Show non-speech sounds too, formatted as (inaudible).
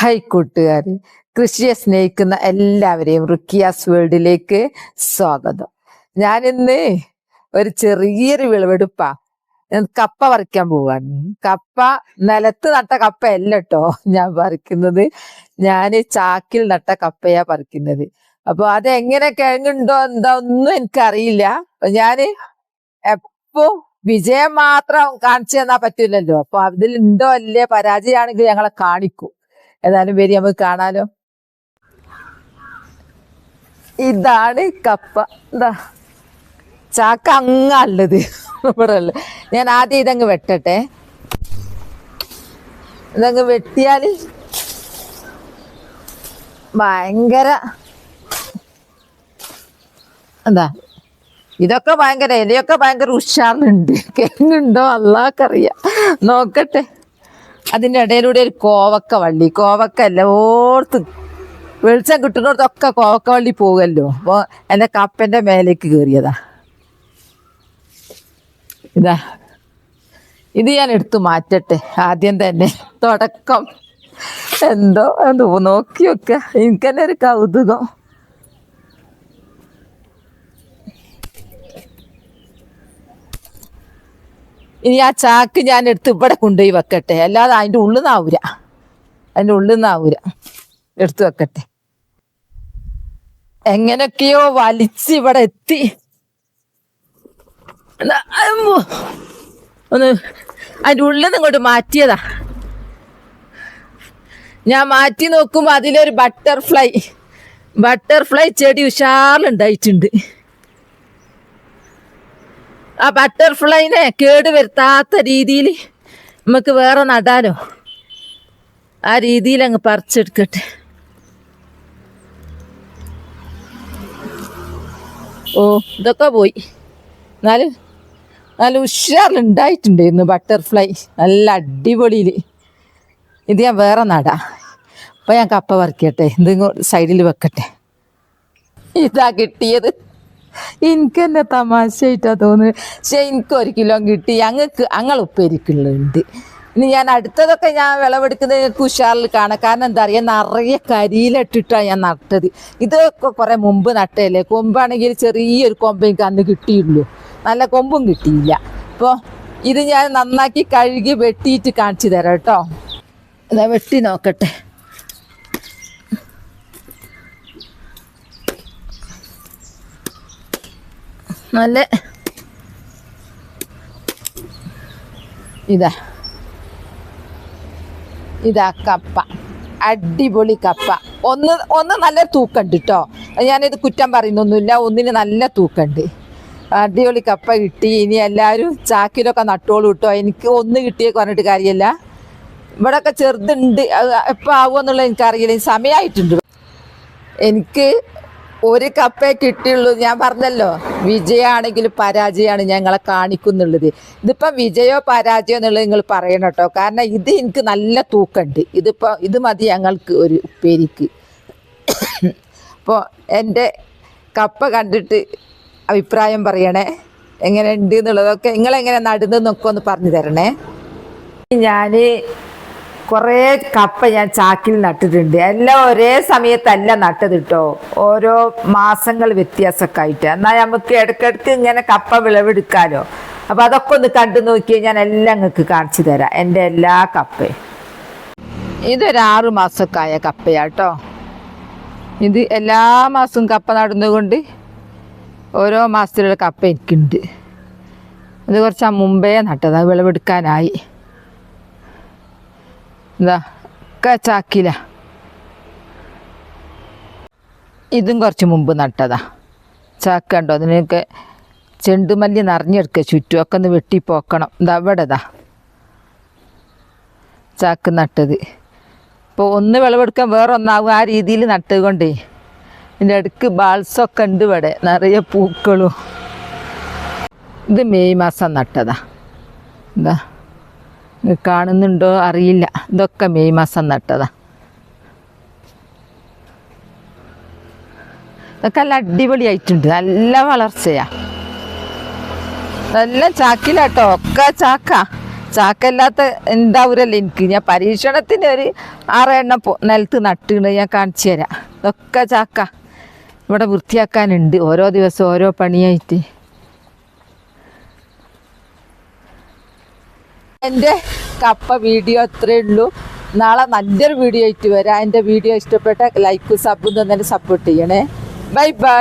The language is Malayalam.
ഹായ് കൂട്ടുകാരെ കൃഷിയെ സ്നേഹിക്കുന്ന എല്ലാവരെയും റുക്കിയാസ് വേൾഡിലേക്ക് സ്വാഗതം. ഞാനിന്ന് ഒരു ചെറിയൊരു വിളവെടുപ്പാ. ഞാൻ കപ്പ പറിക്കാൻ പോവാണ്. കപ്പ നിലത്ത് നട്ട കപ്പ അല്ല കേട്ടോ ഞാൻ പറിക്കുന്നത്. ഞാൻ ചാക്കിൽ നട്ട കപ്പയാ പറിക്കുന്നത്. അപ്പൊ അത് എങ്ങനെ കിഴങ്ങുണ്ടോ എന്താ ഒന്നും എനിക്കറിയില്ല. ഞാൻ എപ്പോ വിജയം മാത്രം കാണിച്ചു തന്നാ പറ്റൂലല്ലോ. അപ്പൊ അതിലുണ്ടോ അല്ലേ പരാജയമാണെങ്കിൽ ഞങ്ങളെ കാണിക്കും. ഏതായാലും വരി നമുക്ക് കാണാലോ? ഇതാണ് കപ്പ. എന്താ ചാക്ക അങ്ങല്ലത് (laughs) ഇവിടെ ഞാൻ ആദ്യം ഇതങ്ങ് വെട്ടട്ടെ. ഇതങ്ങ് വെട്ടിയാൽ ഭയങ്കര എന്താ? ഇതൊക്കെ ഭയങ്കര ഇലയൊക്കെ ഭയങ്കര ഉഷാറുണ്ട് (laughs) കേങ്ങുണ്ടോ? അല്ലാക്കറിയാം നോക്കട്ടെ. അതിന്റെ ഇടയിലൂടെ ഒരു കോവക്ക വള്ളി. കോവക്ക എല്ലായിടത്തും വെളിച്ചം കിട്ടുന്നിടത്തൊക്കെ കോവക്ക വള്ളി പോകുമല്ലോ അപ്പോൾ എന്റെ കപ്പന്റെ മേലേക്ക് കയറിയതാ ഇതാ. ഇത് ഞാൻ എടുത്തു മാറ്റട്ടെ. ആദ്യം തന്നെ തുടക്കം. എന്തോ എന്തോ നോക്കി എനിക്കെന്നെ ഒരു കൗതുകം. ഇനി ആ ചാക്ക് ഞാൻ എടുത്ത് ഇവിടെ കൊണ്ടുപോയി വെക്കട്ടെ. അല്ലാതെ അതിന്റെ ഉള്ളിൽ നിന്നാവൂര അതിന്റെ ഉള്ളിൽ നിന്നാവൂര എടുത്തു വെക്കട്ടെ. എങ്ങനെയൊക്കെയോ വലിച്ച് ഇവിടെ എത്തി. ഒന്ന് അതിന്റെ ഉള്ളിൽ നിന്ന് ഇങ്ങോട്ട് മാറ്റിയതാ. ഞാൻ മാറ്റി നോക്കുമ്പോൾ അതിലൊരു ബട്ടർഫ്ലൈ. ബട്ടർഫ്ലൈ ചെടി ഉഷാറിലുണ്ടായിട്ടുണ്ട്. ആ ബട്ടർഫ്ലൈനെ കേട് വരുത്താത്ത രീതിയിൽ നമുക്ക് വേറെ നടാനോ ആ രീതിയിൽ അങ്ങ് പറിച്ചെടുക്കട്ടെ. ഓ ഇതൊക്കെ പോയി. എന്നാലും നല്ല ഉഷാറിലുണ്ടായിട്ടുണ്ടായിരുന്നു ബട്ടർഫ്ലൈ. നല്ല അടിപൊളിയിൽ. ഇത് ഞാൻ വേറെ നടാ. അപ്പം ഞാൻ കപ്പ പറിക്കട്ടെ. ഇത് സൈഡിൽ വെക്കട്ടെ. ഇതാ കിട്ടിയത്. എനിക്ക് തന്നെ തമാശയായിട്ടാ തോന്നുന്നത്. പക്ഷെ എനിക്ക് ഒരു കിലോ കിട്ടി. ഞങ്ങൾക്ക് അങ്ങൾ ഉപ്പേരിക്കുള്ളുണ്ട് ഇനി ഞാൻ അടുത്തതൊക്കെ ഞാൻ വിളവെടുക്കുന്നത് ഉഷാറിൽ കാണാം. കാരണം എന്താ പറയുക നിറയെ കരിയിലിട്ടിട്ടാണ് ഞാൻ നട്ടത്. ഇതൊക്കെ കുറേ മുമ്പ് നട്ടതല്ലേ? കൊമ്പാണെങ്കിൽ ചെറിയൊരു കൊമ്പ് എനിക്ക് അന്ന് കിട്ടിയുള്ളൂ. നല്ല കൊമ്പും കിട്ടിയില്ല. അപ്പോൾ ഇത് ഞാൻ നന്നാക്കി കഴുകി വെട്ടിയിട്ട് കാണിച്ചു തരാം കേട്ടോ. വെട്ടി നോക്കട്ടെ. നല്ല ഇതാ. ഇതാ കപ്പ. അടിപൊളി കപ്പ. ഒന്ന് ഒന്ന് നല്ല തൂക്കുണ്ട് കേട്ടോ ഞാനിത് കുറ്റം പറയുന്നൊന്നുമില്ല. ഒന്നിന് നല്ല തൂക്കുണ്ട്. അടിപൊളി കപ്പ കിട്ടി. ഇനി എല്ലാവരും ചാക്കിലൊക്കെ നട്ടോളൂ കേട്ടോ എനിക്ക് ഒന്ന് കിട്ടിയൊക്കെ പറഞ്ഞിട്ട് കാര്യമല്ല ഇവിടെയൊക്കെ ചെറുതുണ്ട്. എപ്പോൾ ആവുമെന്നുള്ളത് എനിക്കറിയില്ല. സമയമായിട്ടുണ്ട് എനിക്ക് ഒരു കപ്പേ കിട്ടിയുള്ളൂ. ഞാൻ പറഞ്ഞല്ലോ വിജയമാണെങ്കിലും പരാജയമാണ് ഞങ്ങളെ കാണിക്കുന്നുള്ളത്. ഇതിപ്പോ വിജയോ പരാജയോ എന്നുള്ളത് നിങ്ങൾ പറയണം കേട്ടോ. കാരണം ഇത് എനിക്ക് നല്ല തൂക്കമുണ്ട് ഇതിപ്പോൾ ഇത് മതി ഞങ്ങൾക്ക് ഒരു ഉപ്പേരിക്ക്. അപ്പോൾ എന്റെ കപ്പ കണ്ടിട്ട് അഭിപ്രായം പറയണേ. എങ്ങനെ ഉണ്ട് എന്നുള്ളതൊക്കെ നിങ്ങളെങ്ങനെ നടന്നു നോക്കുമെന്ന് പറഞ്ഞു തരണേ. ഞാൻ കുറേ കപ്പ ഞാൻ ചാക്കിൽ നട്ടിട്ടുണ്ട്. എല്ലാം ഒരേ സമയത്തല്ല നട്ടത് കേട്ടോ ഓരോ മാസങ്ങൾ വ്യത്യാസമൊക്കെ ആയിട്ട് എന്നാൽ നമുക്ക് ഇടയ്ക്കിടയ്ക്ക് ഇങ്ങനെ കപ്പ വിളവെടുക്കാലോ. അപ്പോൾ അതൊക്കെ ഒന്ന് കണ്ടു നോക്കിയാൽ ഞാൻ എല്ലാം നിങ്ങൾക്ക് കാണിച്ചു തരാം. എന്റെ എല്ലാ കപ്പയും. ഇതൊരു ആറ് മാസമൊക്കെ ആയ കപ്പയാട്ടോ ഇത് എല്ലാ മാസവും കപ്പ നടുന്നതുകൊണ്ട് ഓരോ മാസത്തിലുള്ള കപ്പ എനിക്കുണ്ട്. അത് കുറച്ച് മുമ്പേ നട്ടത്. വിളവെടുക്കാനായി. എന്താ ഒക്കെ ചാക്കില ഇതും കുറച്ച് മുമ്പ് നട്ടതാ. ചാക്ക് കണ്ടോ അതിനൊക്കെ ചെണ്ടുമല്ലി നിറഞ്ഞെടുക്കുക ചുറ്റുമൊക്കെ ഒന്ന് വെട്ടിപ്പോക്കണം. ഇതാ അവിടെതാ ചാക്ക് നട്ടത്. ഇപ്പോൾ ഒന്ന് വിളവെടുക്കാൻ വേറെ ഒന്നാകും ആ രീതിയിൽ നട്ടത് കൊണ്ടേ. ഇതിന്റെ ഇടയ്ക്ക് ബാൾസൊക്കെ ഉണ്ട് ഇവിടെ. നിറയെ പൂക്കളും. ഇത് മെയ് മാസം നട്ടതാ. എന്താ കാണുന്നുണ്ടോ അറിയില്ല. ഇതൊക്കെ മെയ് മാസം നട്ടതാ. ഇതൊക്കെ നല്ല അടിപൊളിയായിട്ടുണ്ട്. നല്ല വളർച്ചയാ. നല്ല ചാക്കിലാട്ടോ. ഒക്കെ ചാക്ക. ചാക്കല്ലാത്ത എന്താവൂരല്ലേ എനിക്ക്. ഞാൻ പരീക്ഷണത്തിന് ഒരു ആറെണ്ണം നിലത്ത് നട്ടിണ്. ഞാൻ കാണിച്ചു തരാം. ഇതൊക്കെ ചാക്ക. ഇവിടെ വൃത്തിയാക്കാനുണ്ട്. ഓരോ ദിവസം ഓരോ പണിയായിട്ട്. എന്റെ കപ്പ വീഡിയോ അത്രേ ഉള്ളൂ. നാളെ നല്ലൊരു വീഡിയോ ആയിട്ട് വരാം. എന്റെ വീഡിയോ ഇഷ്ടപ്പെട്ട ലൈക്ക് സബ് തന്നെ സപ്പോർട്ട് ചെയ്യണേ. Bye bye